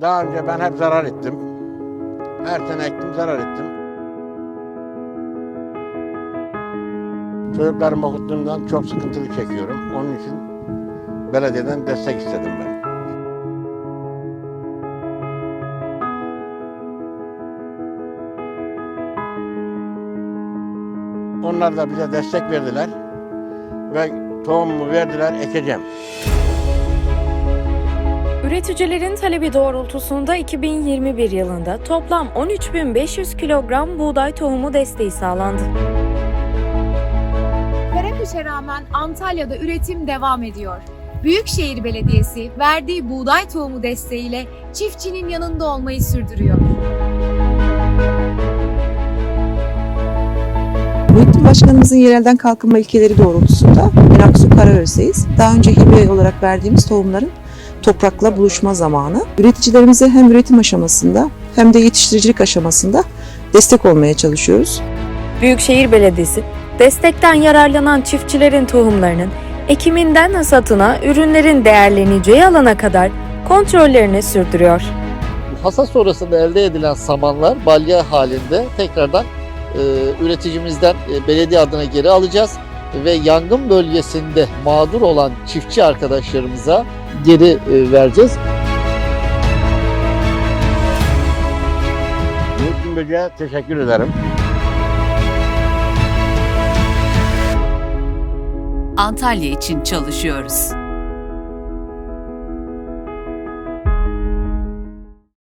Daha önce ben hep zarar ettim. Her sene ektim zarar ettim. Çocuklarımı okuttuğumdan çok sıkıntılı çekiyorum. Onun için belediyeden destek istedim ben. Onlar da bize destek verdiler ve tohumumu verdiler, ekeceğim. Üreticilerin talebi doğrultusunda 2021 yılında toplam 13.500 kilogram buğday tohumu desteği sağlandı. Karakış'a rağmen Antalya'da üretim devam ediyor. Büyükşehir Belediyesi verdiği buğday tohumu desteğiyle çiftçinin yanında olmayı sürdürüyor. Muhittin Başkanımızın yerelden kalkınma ilkeleri doğrultusunda ben Aksu Karaöz'deyiz. Daha önce hibe olarak verdiğimiz tohumların toprakla buluşma zamanı. Üreticilerimize hem üretim aşamasında hem de yetiştiricilik aşamasında destek olmaya çalışıyoruz. Büyükşehir Belediyesi, destekten yararlanan çiftçilerin tohumlarının ekiminden hasatına, ürünlerin değerleneceği alana kadar kontrollerini sürdürüyor. hasat sonrasında elde edilen samanlar balya halinde tekrardan e, üreticimizden e, belediye adına geri alacağız ve yangın bölgesinde mağdur olan çiftçi arkadaşlarımıza geri e, vereceğiz. Muhittin Böce'ye teşekkür ederim. Antalya için çalışıyoruz.